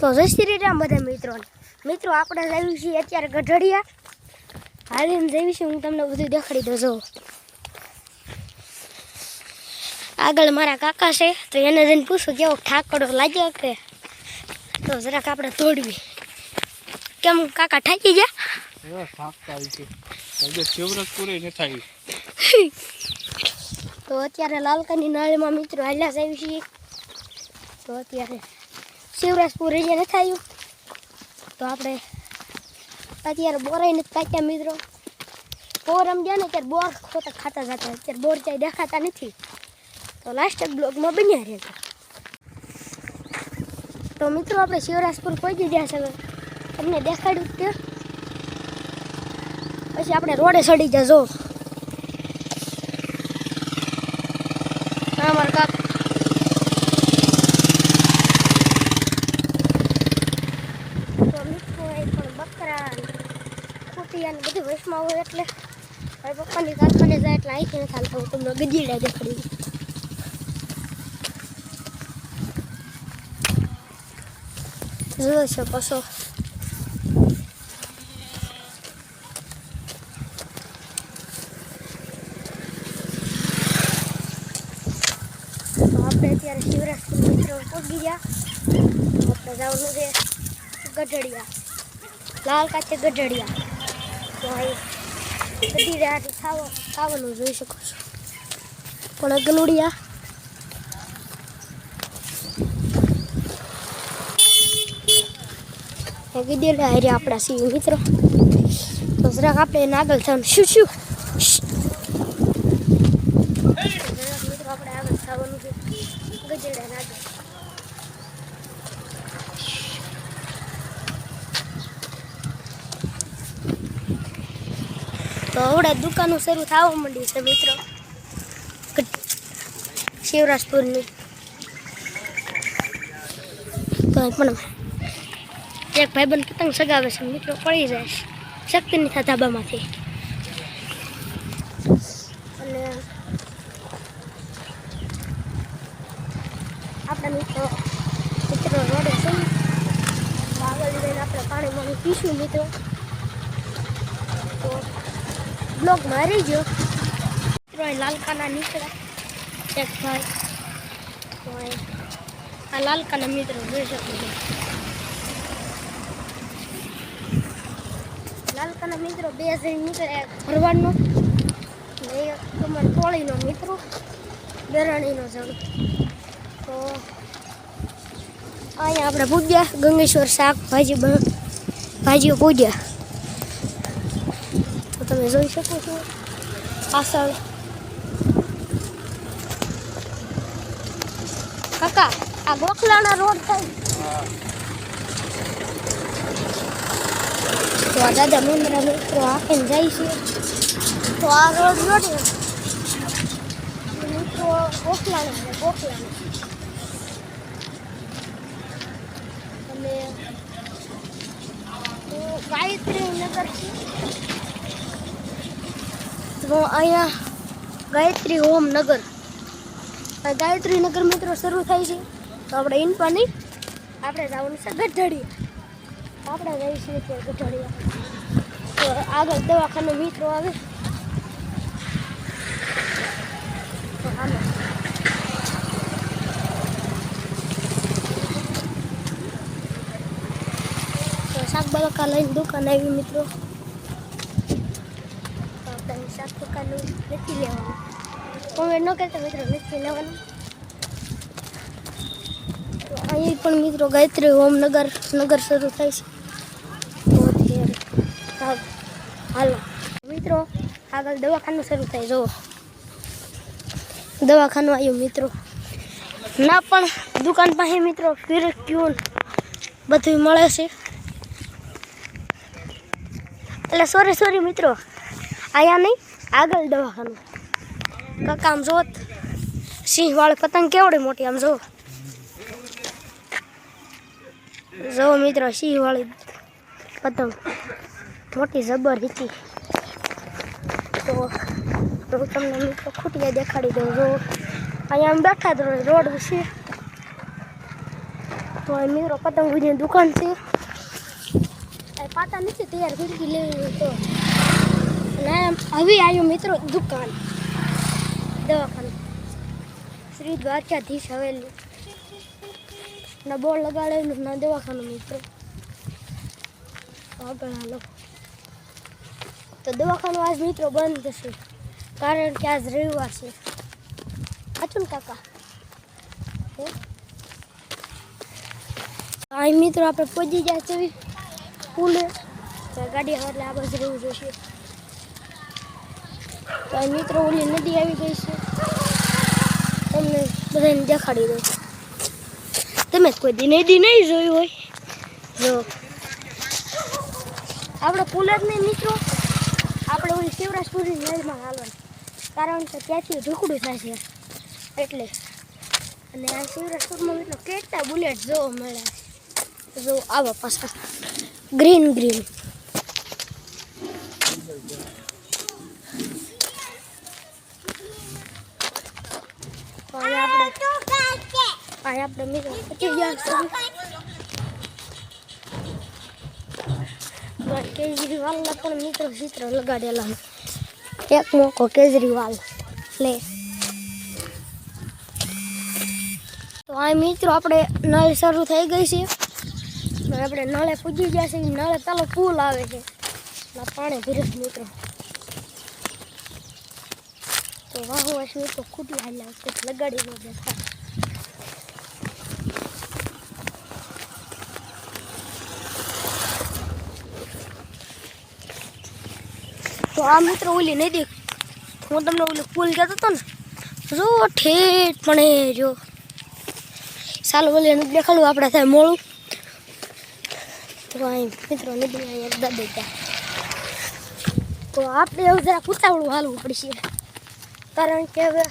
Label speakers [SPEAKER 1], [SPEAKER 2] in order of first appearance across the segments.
[SPEAKER 1] તો જય શ્રી રામ બધા મિત્રોને મિત્રો આપણે લાવ્યું છીએ અત્યારે ગઢડિયા. હાલીને જઈએ છીએ હું તમને બધું દેખાડી દઉં જો આગળ મારા કાકા છે તો એને જઈને પૂછું કેવો ઠાકડો લાગ્યો કે? તો જરાક આપણે તોડવી. કેમ કાકા ઠાકી ગયા? તો અત્યારે લાલકાની નળીમાં મિત્રો હાલ્યા જ આવી છીએ. તો અત્યારે શિવરાજપુર જે નથી આવ્યું તો આપણે અત્યારે બોરાઈ નથી કાચ્યા મિત્રો. બોર આમ ગયા ને ત્યારે બોર ખોટા ખાતા જતા. અત્યારે બોર ચાઈ દેખાતા નથી. તો લાસ્ટ બ્લોગમાં બન્યા રહેતા તો મિત્રો આપણે શિવરાજપુર પહોંચી ગયા છે તમને દેખાડ્યું તે પછી આપણે રોડે ચડી જજો. હા, મારા કાકા તો મિત્રો એ પણ બકરા ને કુટિયા ને બધું વશમાં હોય એટલે હવે પપ્પાની કારખાને જાય એટલે અહીંથી નથી હાલતા. હું તમને ગજીડા દેખાડી શકો છો તો આપણે અત્યારે શિવરાજપુર મિત્રો પહોંચી ગયા. આપણે જવાનું છે ગઢડિયા. લાલ કાચે ગઢડિયા. તો જોઈ શકો પણ ગલુડિયા કીધી લે હારે આપણા સિંહ મિત્રો. તો જરાક આપણે નાગલ થવાનું શું શું જરાક મિત્રો આપણે આગળ થવાનું છે ગજેડા આગળ હવડે દુકાનો શરૂ થવા માંડી છે મિત્રો. શિવરાજપુરની. તો પણ એક ભાઈબંધ પતંગ સગાવે છે, મિત્રો, પડી જાય. શક્તિ નહીં ધાબામાંથી. અને આપણા મિત્રો મિત્રો રોડે છે આગળ આપણે પાણી પાણી પીશું મિત્રો. બ્લોગ મારી ગયો. મિત્રો લાલકાના નીકળ્યા એક ભાઈ આ લાલકાના મિત્રો જોઈ શકો છો. લાલકાના મિત્રો બે જણ નીકળ્યા એક ભરવાડનો એક તમારા ટોળીનો મિત્રો બેરાણીનો જણ. તો અહીંયા આપણે પૂજ્યા ગંગેશ્વર શાક, ભાજી ભાજીઓ પૂજ્યા. તમે જોઈ શકો છો પાછળ કાકા આ ગોખલાના રોડ થાય તો આ દાદા મંદિર મિત્રો આપીને જાય છે. તો આ રોડ રોડ મિત્રો, ગોખલાનો ગોખલાનો અને તો ગાયત્રી નગર છે તો અહીંયા ગાયત્રી હોમ નગર. ગાયત્રી નગર મિત્રો શરૂ થાય છે. તો આપણે ઇન પાણી આપણે જવાનું છે ગઢડિયા. આપણે જઈએ છીએ ત્યાં ગઢડિયા. તો આગળ દવાખાનો મિત્રો આવે. તો હાલો. તો શાક બલકા લઈને દુકાન આવી મિત્રો તો આપણે શાક દુકાનનું નથી લેવાનું કોમેન્ટ ન કરતા મિત્રો નથી લેવાનું અહીં પણ મિત્રો ગાયત્રી હોમ નગર નગર શરૂ થાય છે હાલ મિત્રો આગળ દવાખાનું શરૂ થાય જુઓ દવાખાનું આવ્યું મિત્રો ના પણ દુકાન પાસે મિત્રો ક્યુન બધું મળે છે એટલે સોરી સોરી મિત્રો આયા નહીં આગળ દવાખાનું કાકા, આમ જોત સિંહ વાળી પતંગ કેવડી મોટી, આમ જો જો મિત્રો, સિંહ વાળી પતંગ. મોટી જબર હતી. તો હું તમને મિત્રો ખૂટિયા દેખાડી દઉં જો અહીંયા આમ બેઠા તો રોડ છે તો અહીં મિત્રો, પતંગ દુકાન છે. પાતા નથી તૈયાર ખીડકી લેવી તો. હવે આવ્યો મિત્રો દુકાન. દવાખાનું. શ્રી દ્વારકાધીશ હવેલી. ના બોર્ડ લગાડેલું ના દવાખાનું મિત્રો. આગળ હાલો. તો દવાખાનું આજ મિત્રો બંધ થશે કારણ કે આજ રવિવાર છે. સાચું ને કાકા? અહીં મિત્રો આપણે પહોંચી ગયા છે પુલે ગાડી હવે આ બાજુ રહેવું જોઈશે તો મિત્રો ઓલી નદી આવી ગઈ છે. તમને બધાને દેખાડી દઉં. તમે કોઈ દી નહીં જોયું હોય. જો. આપણે પુલ જ નહીં મિત્રો. આપણે ઓલી શિવરાજપુરી નદીમાં હાલવાનું. કારણ કે ત્યાંથી ઢોકડું થાય છે એટલે. અને આ શિવરાજપુરમાં મિત્રો કેટલા બુલેટ જોવા મળે છે. જો આવા પાછા. ગ્રીન ગ્રીન આપણે અહીં આપણે મિત્રો પચી ગયા છે કેજરીવાલના પણ મિત્રો ચિત્ર લગાડેલા છે એક મોકો કેજરીવાલ લે તો આ મિત્રો આપણે નળ શરૂ થઈ ગઈ છે અને આપણે નળે પૂજી ગયા છે નળે પેલો પુલ આવે છે અને પાણી ભીરસ મિત્રો તો વાહો વાસ મિત્રો ખૂટી હાલ્યા છે લગાડી ન તો આ મિત્રો ઓલી નદી હું તમને ઓલી પુલ કહેતો હતો ને, જો ઠેઠ પણ જો. ચાલો ઓલી નદી દેખાડું, આપણે થાય મોડું. તો અહીં મિત્રો નદી અહીંયા એકદમ દેખ્યા તો આપણે એવું જરા ઉતાવળું હાલવું પડશે. કારણ કે હવે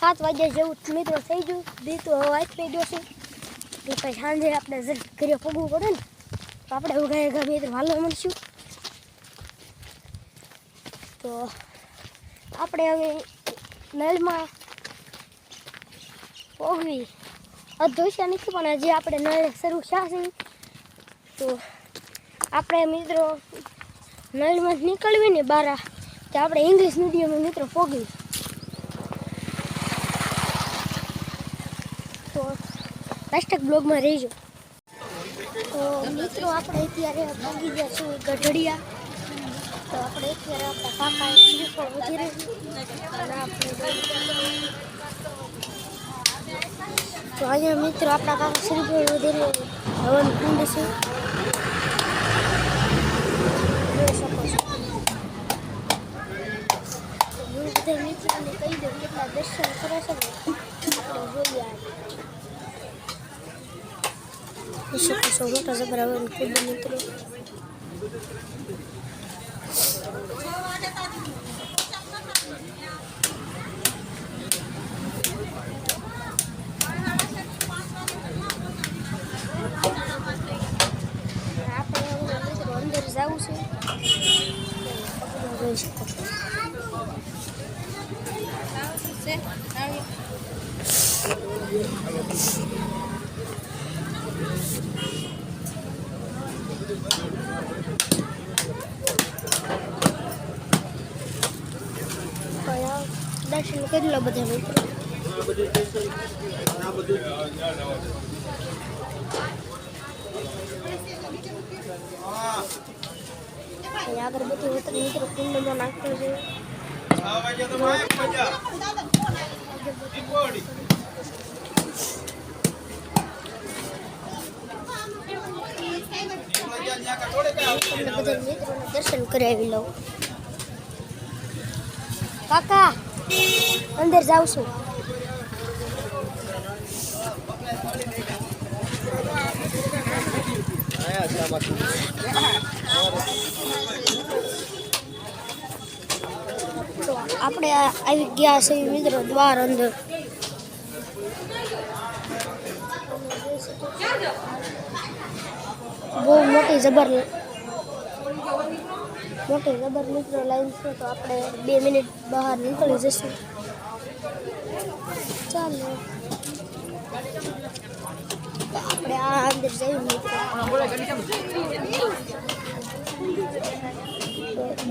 [SPEAKER 1] સાત વાગ્યા જેવું મિત્રો થઈ ગયું. દીતું હવે વાંચ ગયો છે. એટલે પછી સાંજે આપણે જરા ઘરે પગવું પડે ને, તો આપણે ઉગાય ઘર મિત્રો હાલવા મળશું. તો આપણે હવે નળમાં પોગવી અધોશા નથી, પણ હજી આપણે નળ શરૂ થશે. તો આપણે મિત્રો નળમાં નીકળવી ને બારા. તો આપણે ઇંગ્લિશ મીડિયમમાં મિત્રો પોગવી તો લાસ્ટક બ્લોગમાં રહીજો. તો મિત્રો, આપણે અત્યારે પોગી ગયા છીએ ગઢડિયા. તો આપણે અત્યારે આપણા કાકા બીજું પણ વધી રહ્યું તો અહીંયા મિત્રો આપણા કાકા શ્રી પણ વધી રહ્યું હવન કુંડ છે. હું બધા મિત્રોને કહી દઉં કેટલા દર્શન કરે છે મોટા જબર હવન મિત્રો આપણે એવું મિત્રો અંદર જવું છે જોઈ શકો છો અહીંયા દર્શન કરી લો બધા આગળ બધું ઉતરી મિત્રો કુંડમાં નાખતો છે દર્શન કરાવી લઉં કાકા! અંદર જાઉં છું. આપણે આવી ગયા છે મિત્રો દ્વાર અંદર. બહુ મોટી જબર મોટી જબર મિત્રો લાઈન છે, તો આપણે બે મિનિટ બહાર નીકળી જશું ચાલો. આપણે આ અંદર જઈએ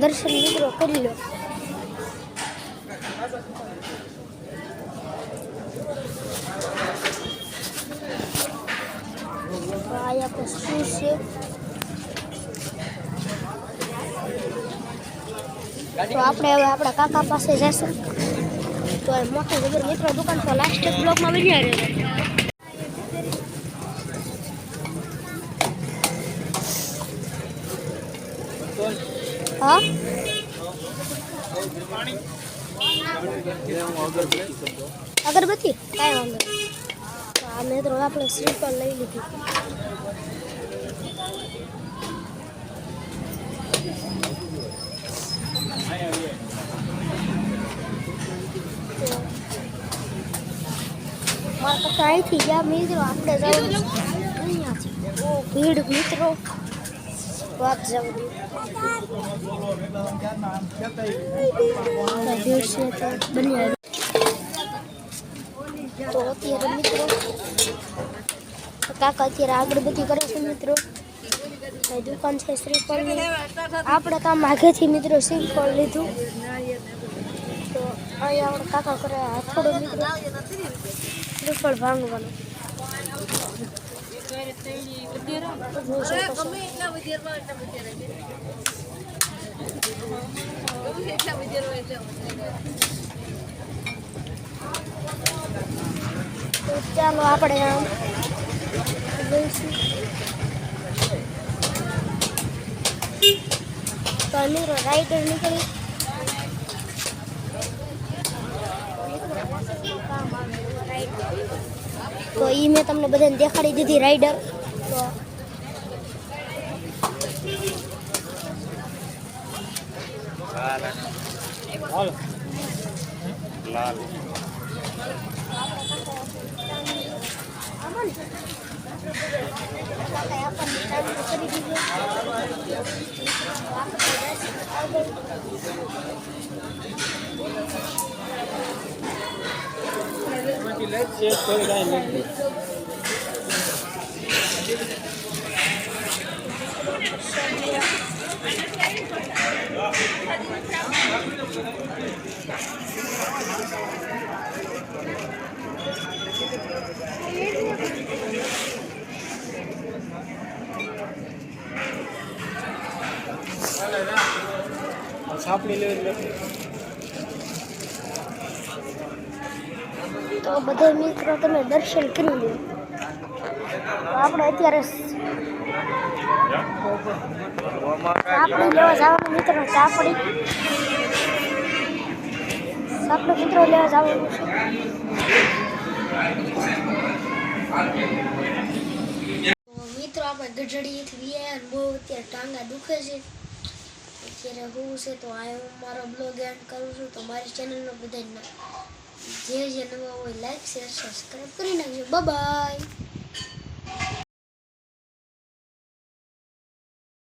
[SPEAKER 1] દર્શન મિત્રો કરી લો. આ આપણે શું છે? તો આપણે હવે આપણા કાકા પાસે જઈશું તો એ મોટા જબર મિત્રો દુકાન તો લાસ્ટ બ્લોકમાં વધી રહ્યો હા? અગરબત્તી? કાંઈ વાંધો તો આ મિત્રો આપણે સ્લીપર લઈ લીધી. મારા અહીંથી ગયા મિત્રો આપણે જવું ભીડ મિત્રો. વાત જવું ભીડ છે તો બની તો અત્યારે મિત્રો કાકા અત્યારે અગરબત્તી કરે છે મિત્રો. દુકાન છે શ્રીફળની આપણે કામ આગેથી મિત્રો શ્રીફળ લીધું. તો અહીંયા આપણે કાકા કરે થોડો મિત્રો શ્રીફળ ભાંગવાનું. ચાલો આપણે આમ જઈશું. તો મિત્રો રાઈડર નીકળી તો એ મેં તમને બધાને દેખાડી દીધી રાઈડર. તો
[SPEAKER 2] લાલ.
[SPEAKER 1] આમાં ને કાકાએ આપણને ચાલુ કરી દીધું આપણે દસ આગળ
[SPEAKER 2] સાપડી લેવી
[SPEAKER 1] તો બધા મિત્રો તમે દર્શન કરી લો તો આપણે અત્યારે સાપડી લેવા જવાનું મિત્રો સાપડી સાપડી મિત્રો લેવા જવાનું છે તો મિત્રો આપણે ગઢડીએથી વ્યાયા બહુ અત્યારે ટાંગા દુખે છે અત્યારે હું છે તો આ હું મારો બ્લોગ એન્ડ કરું છું. તો મારી ચેનલનો બધા જે જે નવા હોય લાઈક શેર સબસ્ક્રાઈબ કરી નાખજો. બાય